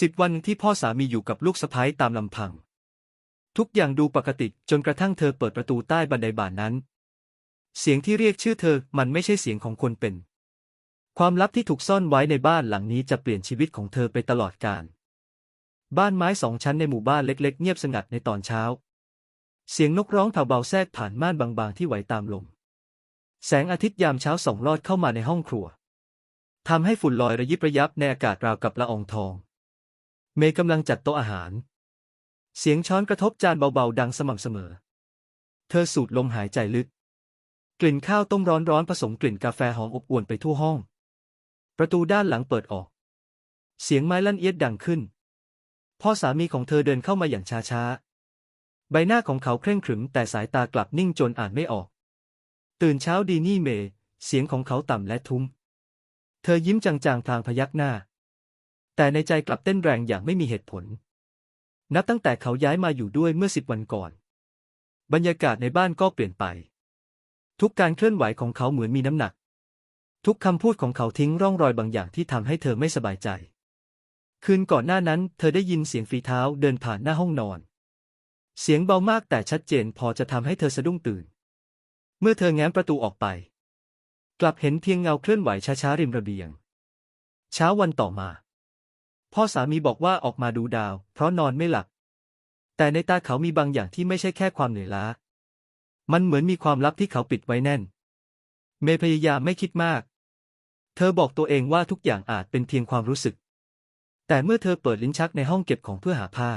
สิบวันที่พ่อสามีอยู่กับลูกสะใภ้ตามลำพัง ทุกอย่างดูปกติจนกระทั่งเธอเปิดประตูใต้บันไดบานนั้น เสียงที่เรียกชื่อเธอมันไม่ใช่เสียงของคนเป็น ความลับที่ถูกซ่อนไว้ในบ้านหลังนี้จะเปลี่ยนชีวิตของเธอไปตลอดกาลบ้านไม้สองชั้นในหมู่บ้านเล็ก ๆ เงียบสงัดในตอนเช้า เสียงนกร้องแผ่วเบาแทรกผ่านม่านบางๆที่ไหวตามลมแสงอาทิตย์ยามเช้าส่องลอดเข้ามาในห้องครัวทำให้ฝุ่นลอยระยิบระยับในอากาศราวกับละอองทอง เมย์กำลังจัดโต๊ะอาหาร เสียงช้อนกระทบจานเบาๆ ดังสม่ำเสมอ เธอสูดลมหายใจลึก กลิ่นข้าวต้มร้อนๆผสมกลิ่นกาแฟหอมอบอวลไปทั่วห้อง ประตูด้านหลังเปิดออก เสียงไม้ลั่นเอียดดังขึ้น พ่อสามีของเธอเดินเข้ามาอย่างช้าๆ ใบหน้าของเขาเคร่งขรึมแต่สายตากลับนิ่งจนอ่านไม่ออก ตื่นเช้าดีนี่เมย์เสียงของเขาต่ำและทุ้ม เธอยิ้มจางๆพลางพยักหน้า แต่ในใจกลับเต้นแรงอย่างไม่มีเหตุผล นับตั้งแต่เขาย้ายมาอยู่ด้วยเมื่อสิบวันก่อน บรรยากาศในบ้านก็เปลี่ยนไป ทุกการเคลื่อนไหวของเขาเหมือนมีน้ำหนัก ทุกคำพูดของเขาทิ้งร่องรอยบางอย่างที่ทำให้เธอไม่สบายใจ คืนก่อนหน้านั้น เธอได้ยินเสียงฝีเท้าเดินผ่านหน้าห้องนอน เสียงเบามากแต่ชัดเจนพอจะทำให้เธอสะดุ้งตื่น เมื่อเธอแง้มประตูออกไป กลับเห็นเพียงเงาเคลื่อนไหวช้าๆริมระเบียง เช้าวันต่อมา พ่อสามีบอกว่าออกมาดูดาว เพราะนอนไม่หลับ แต่ในตาเขามีบางอย่างที่ไม่ใช่แค่ความเหนื่อยล้า มันเหมือนมีความลับที่เขาปิดไว้แน่น เมย์พยายามไม่คิดมาก เธอบอกตัวเองว่าทุกอย่างอาจเป็นเพียงความรู้สึก แต่เมื่อเธอเปิดลิ้นชักในห้องเก็บของเพื่อหาผ้า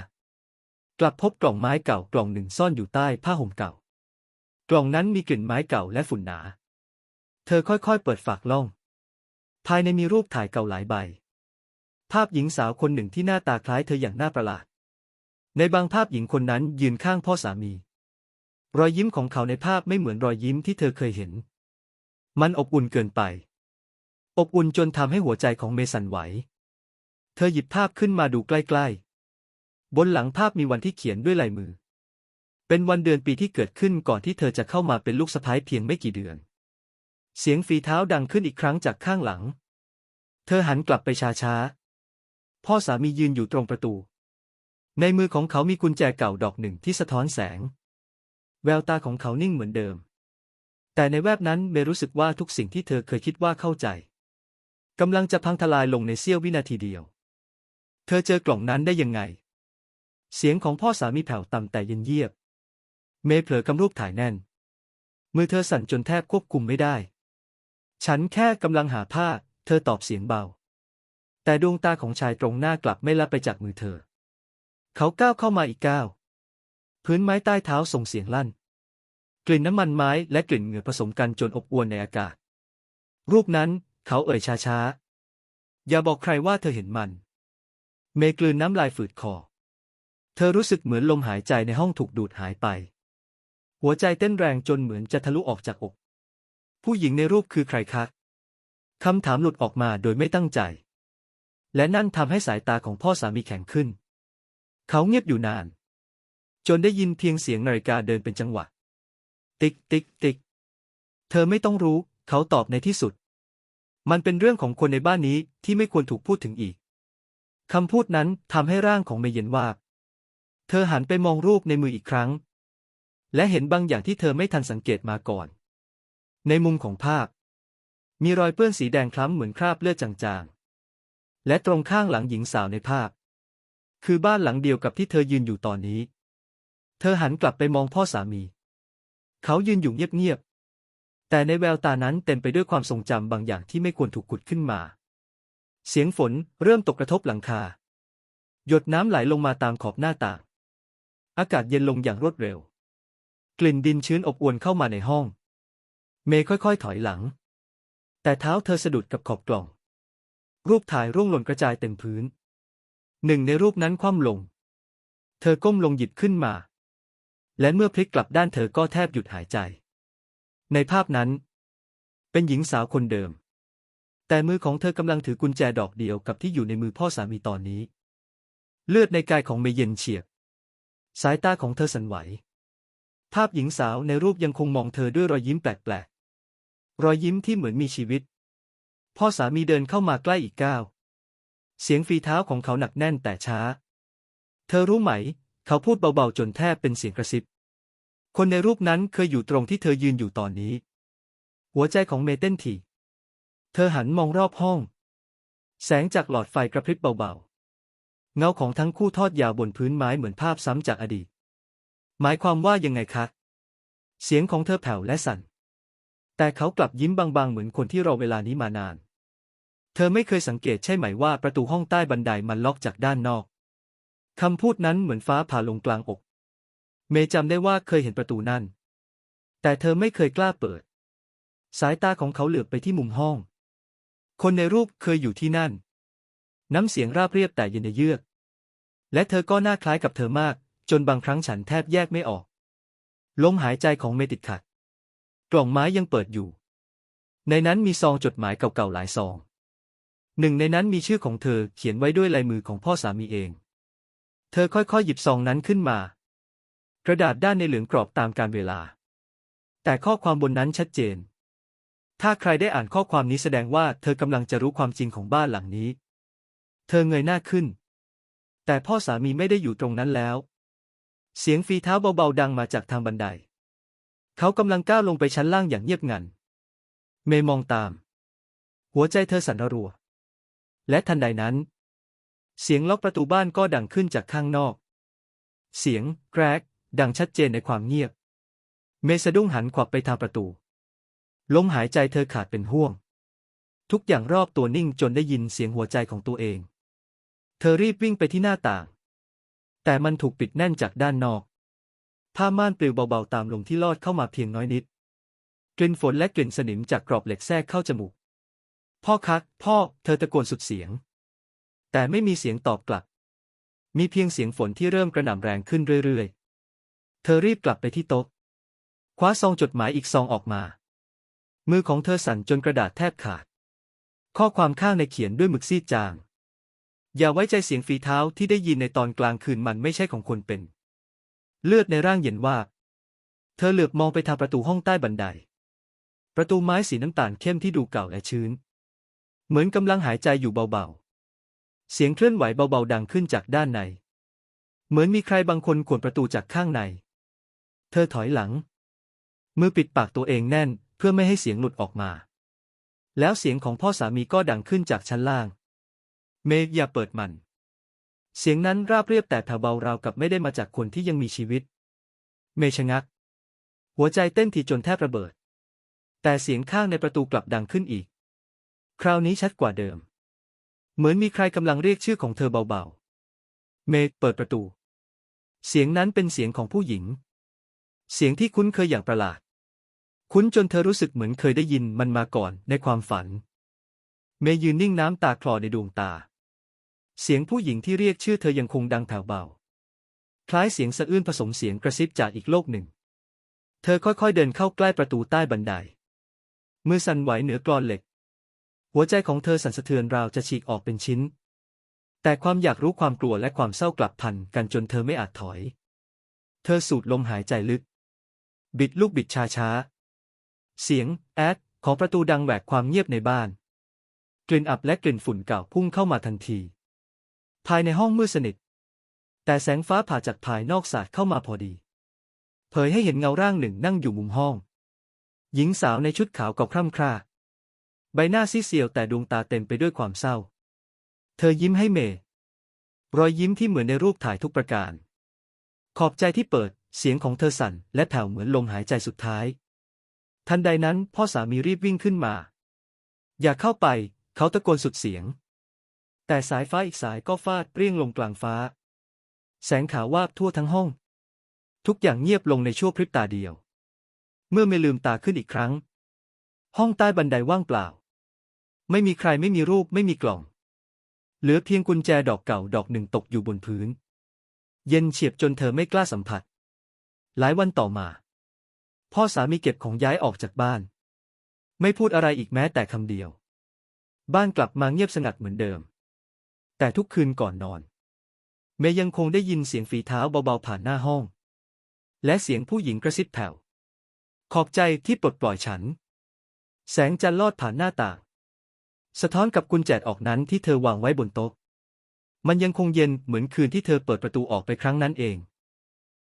กลับพบกล่องไม้เก่ากล่องหนึ่งซ่อนอยู่ใต้ผ้าห่มเก่า กล่องนั้นมีกลิ่นไม้เก่าและฝุ่นหนา เธอค่อยๆ เปิดฝากล่อง ภายในมีรูปถ่ายเก่าหลายใบ ภาพหญิงสาวคนหนึ่งที่หน้าตาคล้ายเธออย่างน่าประหลาด ในบางภาพหญิงคนนั้นยืนข้างพ่อสามี รอยยิ้มของเขาในภาพไม่เหมือนรอยยิ้มที่เธอเคยเห็น มันอบอุ่นเกินไป อบอุ่นจนทำให้หัวใจของเมสันไหว เธอหยิบภาพขึ้นมาดูใกล้ๆ บนหลังภาพมีวันที่เขียนด้วยลายมือ เป็นวันเดือนปีที่เกิดขึ้นก่อนที่เธอจะเข้ามาเป็นลูกสะใภ้เพียงไม่กี่เดือน เสียงฝีเท้าดังขึ้นอีกครั้งจากข้างหลัง เธอหันกลับไปช้าๆ พ่อสามียืนอยู่ตรงประตู ในมือของเขามีกุญแจเก่าดอกหนึ่งที่สะท้อนแสง แววตาของเขานิ่งเหมือนเดิม แต่ในแวบนั้นเมย์รู้สึกว่าทุกสิ่งที่เธอเคยคิดว่าเข้าใจกำลังจะพังทลายลงในเสี้ยววินาทีเดียว เธอเจอกล่องนั้นได้ยังไง เสียงของพ่อสามีแผ่วต่ำแต่เย็นเยียบ เมย์เผลอกำรูปถ่ายแน่น มือเธอสั่นจนแทบควบคุมไม่ได้ ฉันแค่กำลังหาผ้า เธอตอบเสียงเบา แต่ดวงตาของชายตรงหน้ากลับไม่ละไปจากมือเธอ เขาก้าวเข้ามาอีกก้าว พื้นไม้ใต้เท้าส่งเสียงลั่น กลิ่นน้ำมันไม้และกลิ่นเหงื่อผสมกันจนอบอวลในอากาศ รูปนั้นเขาเอ่ยช้าๆ อย่าบอกใครว่าเธอเห็นมัน เมกลืนน้ำลายฝืดคอ เธอรู้สึกเหมือนลมหายใจในห้องถูกดูดหายไป หัวใจเต้นแรงจนเหมือนจะทะลุออกจากอก ผู้หญิงในรูปคือใครคะคำถามหลุดออกมาโดยไม่ตั้งใจ และนั่นทำให้สายตาของพ่อสามีแข็งขึ้น เขาเงียบอยู่นาน จนได้ยินเพียงเสียงนาฬิกาเดินเป็นจังหวะ ติ๊กติ๊กติ๊ก เธอไม่ต้องรู้ เขาตอบในที่สุด มันเป็นเรื่องของคนในบ้านนี้ที่ไม่ควรถูกพูดถึงอีกคำพูดนั้นทำให้ร่างของเมย์เย็นวาเธอหันไปมองรูปในมืออีกครั้ง และเห็นบางอย่างที่เธอไม่ทันสังเกตมาก่อน ในมุมของภาพ มีรอยเปื้อนสีแดงคล้ำเหมือนคราบเลือดจางๆ และตรงข้างหลังหญิงสาวในภาพ คือบ้านหลังเดียวกับที่เธอยืนอยู่ตอนนี้ เธอหันกลับไปมองพ่อสามี เขายืนอยู่เงียบๆ แต่ในแววตานั้นเต็มไปด้วยความทรงจำบางอย่างที่ไม่ควรถูกขุดขึ้นมา เสียงฝนเริ่มตกกระทบหลังคา หยดน้ำไหลลงมาตามขอบหน้าต่าง อากาศเย็นลงอย่างรวดเร็ว กลิ่นดินชื้นอบอวนเข้ามาในห้อง เมย์ค่อยๆ ถอยหลัง แต่เท้าเธอสะดุดกับขอบกล่อง รูปถ่ายร่วงหล่นกระจายเต็มพื้น หนึ่งในรูปนั้นคว่ำลง เธอก้มลงหยิบขึ้นมา และเมื่อพลิกกลับด้านเธอก็แทบหยุดหายใจ ในภาพนั้น เป็นหญิงสาวคนเดิม แต่มือของเธอกำลังถือกุญแจดอกเดียวกับที่อยู่ในมือพ่อสามีตอนนี้ เลือดในกายของเมย์เย็นเฉียบ สายตาของเธอสั่นไหว ภาพหญิงสาวในรูปยังคงมองเธอด้วยรอยยิ้มแปลกๆ รอยยิ้มที่เหมือนมีชีวิต พ่อสามีเดินเข้ามาใกล้อีกก้าว เสียงฝีเท้าของเขาหนักแน่นแต่ช้า เธอรู้ไหม เขาพูดเบาๆจนแทบเป็นเสียงกระซิบ คนในรูปนั้นเคยอยู่ตรงที่เธอยืนอยู่ตอนนี้ หัวใจของเมเต้นถี่ เธอหันมองรอบห้อง แสงจากหลอดไฟกระพริบเบาๆ เงาของทั้งคู่ทอดยาวบนพื้นไม้เหมือนภาพซ้ำจากอดีต หมายความว่ายังไงคะ เสียงของเธอแผ่วและสั่น แต่เขากลับยิ้มบางๆ เหมือนคนที่รอเวลานี้มานาน เธอไม่เคยสังเกตใช่ไหมว่าประตูห้องใต้บันไดมันล็อกจากด้านนอก คำพูดนั้นเหมือนฟ้าผ่าลงกลางอก เมย์จำได้ว่าเคยเห็นประตูนั่น แต่เธอไม่เคยกล้าเปิด สายตาของเขาเหลือบไปที่มุมห้อง คนในรูปเคยอยู่ที่นั่น น้ำเสียงราบเรียบแต่เย็นเยือก และเธอก็น่าคล้ายกับเธอมาก จนบางครั้งฉันแทบแยกไม่ออก ลมหายใจของเมติดขัด กล่องไม้ยังเปิดอยู่ ในนั้นมีซองจดหมายเก่าๆหลายซอง หนึ่งในนั้นมีชื่อของเธอเขียนไว้ด้วยลายมือของพ่อสามีเอง เธอค่อยๆหยิบซองนั้นขึ้นมา กระดาษด้านในเหลืองกรอบตามการเวลา แต่ข้อความบนนั้นชัดเจน ถ้าใครได้อ่านข้อความนี้แสดงว่าเธอกำลังจะรู้ความจริงของบ้านหลังนี้ เธอเงยหน้าขึ้น แต่พ่อสามีไม่ได้อยู่ตรงนั้นแล้ว เสียงฝีเท้าเบาๆดังมาจากทางบันได เขากำลังก้าวลงไปชั้นล่างอย่างเงียบงัน เมย์มองตาม หัวใจเธอสั่นระรัว และทันใดนั้น เสียงล็อกประตูบ้านก็ดังขึ้นจากข้างนอก เสียงแกรกดังชัดเจนในความเงียบ เมย์สะดุ้งหันขวับไปทางประตู ลมหายใจเธอขาดเป็นห่วง ทุกอย่างรอบตัวนิ่งจนได้ยินเสียงหัวใจของตัวเอง เธอรีบวิ่งไปที่หน้าต่าง แต่มันถูกปิดแน่นจากด้านนอก ผ้าม่านปลิวเบาๆตามลมที่ลอดเข้ามาเพียงน้อยนิด กลิ่นฝนและกลิ่นสนิมจากกรอบเหล็กแทรกเข้าจมูก พ่อคัก พ่อ เธอตะโกนสุดเสียง แต่ไม่มีเสียงตอบกลับ มีเพียงเสียงฝนที่เริ่มกระหน่ำแรงขึ้นเรื่อยๆ เธอรีบกลับไปที่โต๊ะ คว้าซองจดหมายอีกซองออกมา มือของเธอสั่นจนกระดาษแทบขาด ข้อความข้างในเขียนด้วยหมึกซีดจาง อย่าไว้ใจเสียงฝีเท้าที่ได้ยินในตอนกลางคืนมันไม่ใช่ของคนเป็น เลือดในร่างเย็นว่า เธอเหลือบมองไปทางประตูห้องใต้บันได ประตูไม้สีน้ำตาลเข้มที่ดูเก่าและชื้น เหมือนกำลังหายใจอยู่เบาๆ เสียงเคลื่อนไหวเบาๆดังขึ้นจากด้านใน เหมือนมีใครบางคนขวนประตูจากข้างใน เธอถอยหลัง มือปิดปากตัวเองแน่นเพื่อไม่ให้เสียงหลุดออกมา แล้วเสียงของพ่อสามีก็ดังขึ้นจากชั้นล่าง เมย์อย่าเปิดมัน เสียงนั้นราบเรียบแต่แผ่วเบาราวกับไม่ได้มาจากคนที่ยังมีชีวิต เมชงัก หัวใจเต้นถี่จนแทบระเบิด แต่เสียงข้างในประตูกลับดังขึ้นอีก คราวนี้ชัดกว่าเดิม เหมือนมีใครกำลังเรียกชื่อของเธอเบาๆ เมย์เปิดประตู เสียงนั้นเป็นเสียงของผู้หญิง เสียงที่คุ้นเคยอย่างประหลาด คุ้นจนเธอรู้สึกเหมือนเคยได้ยินมันมาก่อนในความฝัน เมย์ยืนนิ่งน้ำตาคลอในดวงตา เสียงผู้หญิงที่เรียกชื่อเธอยังคงดังแผ่วเบา คล้ายเสียงสะอื้นผสมเสียงกระซิบจากอีกโลกหนึ่ง เธอค่อยๆเดินเข้าใกล้ประตูใต้บันได มือสั่นไหวเหนือกรอนเหล็ก หัวใจของเธอสั่นสะเทือนราวจะฉีกออกเป็นชิ้น แต่ความอยากรู้ความกลัวและความเศร้ากลับพันกันจนเธอไม่อาจถอย เธอสูดลมหายใจลึก บิดลูกบิดช้าช้าๆเสียง แอด ของประตูดังแหวกความเงียบในบ้าน กลิ่นอับและกลิ่นฝุ่นเก่าพุ่งเข้ามาทันที ภายในห้องมืดสนิท แต่แสงฟ้าผ่าจากภายนอกสาดเข้ามาพอดี เผยให้เห็นเงาร่างหนึ่งนั่งอยู่มุมห้อง หญิงสาวในชุดขาวกับคร่ำคร่า ใบหน้าซีเซียวแต่ดวงตาเต็มไปด้วยความเศร้า เธอยิ้มให้เมย์รอยยิ้มที่เหมือนในรูปถ่ายทุกประการ ขอบใจที่เปิด เสียงของเธอสั่นและแผ่วเหมือนลมหายใจสุดท้าย ทันใดนั้นพ่อสามีรีบวิ่งขึ้นมา อย่าเข้าไป เขาตะโกนสุดเสียง แต่สายฟ้าอีกสายก็ฟาดเปรี้ยงลงกลางฟ้า แสงขาววาบทั่วทั้งห้อง ทุกอย่างเงียบลงในชั่วพริบตาเดียว เมื่อไม่ลืมตาขึ้นอีกครั้ง ห้องใต้บันไดว่างเปล่า ไม่มีใครไม่มีรูปไม่มีกล่อง เหลือเพียงกุญแจดอกเก่าดอกหนึ่งตกอยู่บนพื้น เย็นเฉียบจนเธอไม่กล้าสัมผัส หลายวันต่อมา พ่อสามีเก็บของย้ายออกจากบ้าน ไม่พูดอะไรอีกแม้แต่คำเดียว บ้านกลับมาเงียบสงัดเหมือนเดิม แต่ทุกคืนก่อนนอน เมย์ยังคงได้ยินเสียงฝีเท้าเบาๆผ่านหน้าห้อง และเสียงผู้หญิงกระซิบแผ่ว ขอบใจที่ปลดปล่อยฉัน แสงจันทร์ลอดผ่านหน้าต่าง สะท้อนกับกุญแจออกนั้นที่เธอวางไว้บนโต๊ะ มันยังคงเย็นเหมือนคืนที่เธอเปิดประตูออกไปครั้งนั้นเอง